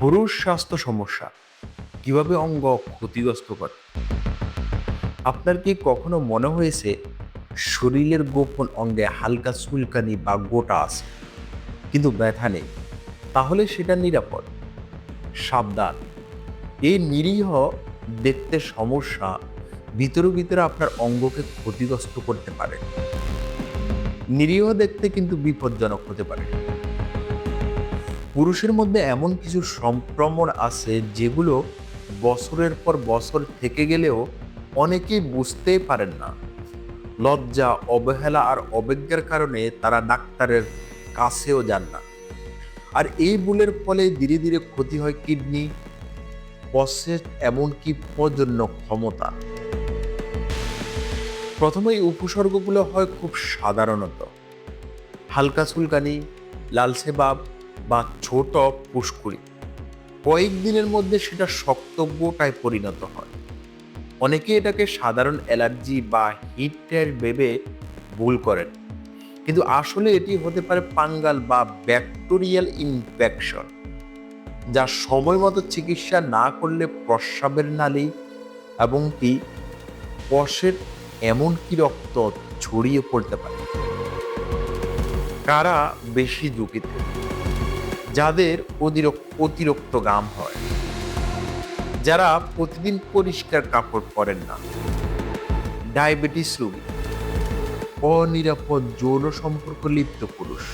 পুরুষ স্বাস্থ্য সমস্যা। কীভাবে অঙ্গ ক্ষতিগ্রস্ত করে? আপনার কি কখনো মনে হয়েছে শরীরের গোপন অঙ্গে হালকা চুলকানি বা গোটা আছে, কিন্তু ব্যথা নেই? তাহলে সেটা নিরাপদ। সাবধান। এই নিরীহ দেখতে সমস্যা ভিতরে ভিতরে আপনার অঙ্গকে ক্ষতিগ্রস্ত করতে পারে। নিরীহ দেখতে কিন্তু বিপজ্জনক হতে পারে। পুরুষের মধ্যে এমন কিছু সংক্রমণ আছে যেগুলো বছরের পর বছর থেকে গেলেও অনেকেই বুঝতেই পারেন না। লজ্জা, অবহেলা আর অবজ্ঞার কারণে তারা ডাক্তারের কাছেও যান না। আর এই বুলের ফলে ধীরে ধীরে ক্ষতি হয় কিডনি পসেট এমনকি প্রজন্য ক্ষমতা। প্রথমে এই উপসর্গগুলো হয় খুব সাধারণত। হালকা চুলকানি লালচে ভাব বা ছোট পুষ্কুরি। কয়েকদিনের মধ্যে সেটা শক্তব্যটায় পরিণত হয়। অনেকে এটাকে সাধারণ অ্যালার্জি বা হিটের ভেবে ভুল করেন। কিন্তু আসলে এটি হতে পারে পাঙ্গাল বা ব্যাকটেরিয়াল ইনফেকশন, যা সময় মতো চিকিৎসা না করলে প্রস্রাবের নালী এবং কি কষের এমনকি রক্ত ছড়িয়ে পড়তে পারে। কারা বেশি ঝুঁকিতে? যাদের অতিরিক্ত গাম হয়। যারা প্রতিদিন পরিষ্কার কাপড় পরেন না। ডায়াবেটিস রোগী। অনিরাপদ যৌন সম্পর্ক লিপ্ত পুরুষ।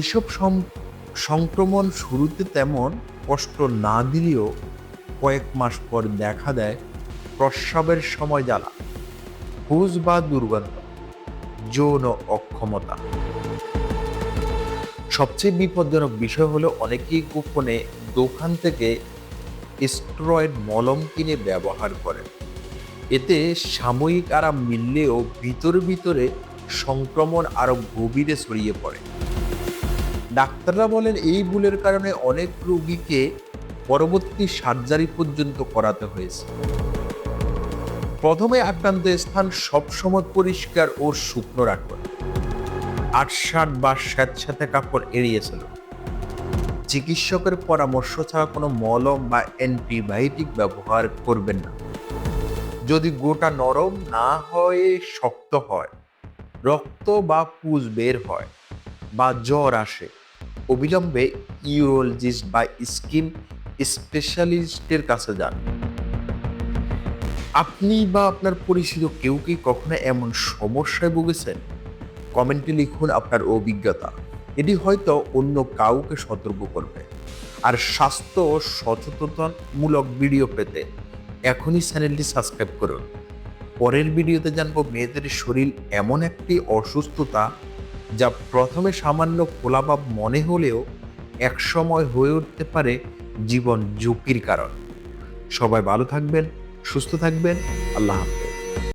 এসব সংক্রমণ শুরুতে তেমন কষ্ট না দিলেও কয়েক মাস পর দেখা দেয় প্রস্রাবের সময় জ্বালা হুজ বা দুর্গন্ধ, যৌন অক্ষমতা। সবচেয়ে বিপজ্জনক বিষয় হলো অনেকেই গোপনে দোকান থেকে স্টেরয়েড মলম কিনে ব্যবহার করেন। এতে সাময়িক আরাম মিললেও ভিতরে ভিতরে সংক্রমণ আরও গভীরে ছড়িয়ে পড়ে। ডাক্তাররা বলেন এই ভুলের কারণে অনেক রোগীকে পরবর্তী সার্জারি পর্যন্ত করাতে হয়েছে। প্রথমে আক্রান্ত স্থান সবসময় পরিষ্কার ও শুকনো রাখুন। আটসাট বা স্যাঁতস্যাঁতে কাপড় এড়িয়েছিল। চিকিৎসকের পরামর্শ ছাড়া কোনো মলম বা অ্যান্টিবায়োটিক ব্যবহার করবেন না। যদি গোটা নরম না হয়ে, শক্ত হয়, রক্ত বা পুজ বের হয় বা জ্বর আসে, অবিলম্বে ইউরোলজিস্ট বা স্কিন স্পেশালিস্টের কাছে যান। আপনি বা আপনার পরিচিত কেউ কি কখনো এমন সমস্যায় ভুগেছেন? কমেন্টে লিখুন আপনার অভিজ্ঞতা। এটি হয়তো অন্য কাউকে সতর্ক করবে। আর স্বাস্থ্য সচেতনমূলক ভিডিও পেতে এখনই চ্যানেলটি সাবস্ক্রাইব করুন। পরের ভিডিওতে জানব মেয়েদের শরীর এমন একটি অসুস্থতা যা প্রথমে সামান্য খোলাভাব মনে হলেও একসময় হয়ে উঠতে পারে জীবন ঝুঁকির কারণ। সবাই ভালো থাকবেন, সুস্থ থাকবেন, আল্লাহ হাফেজ।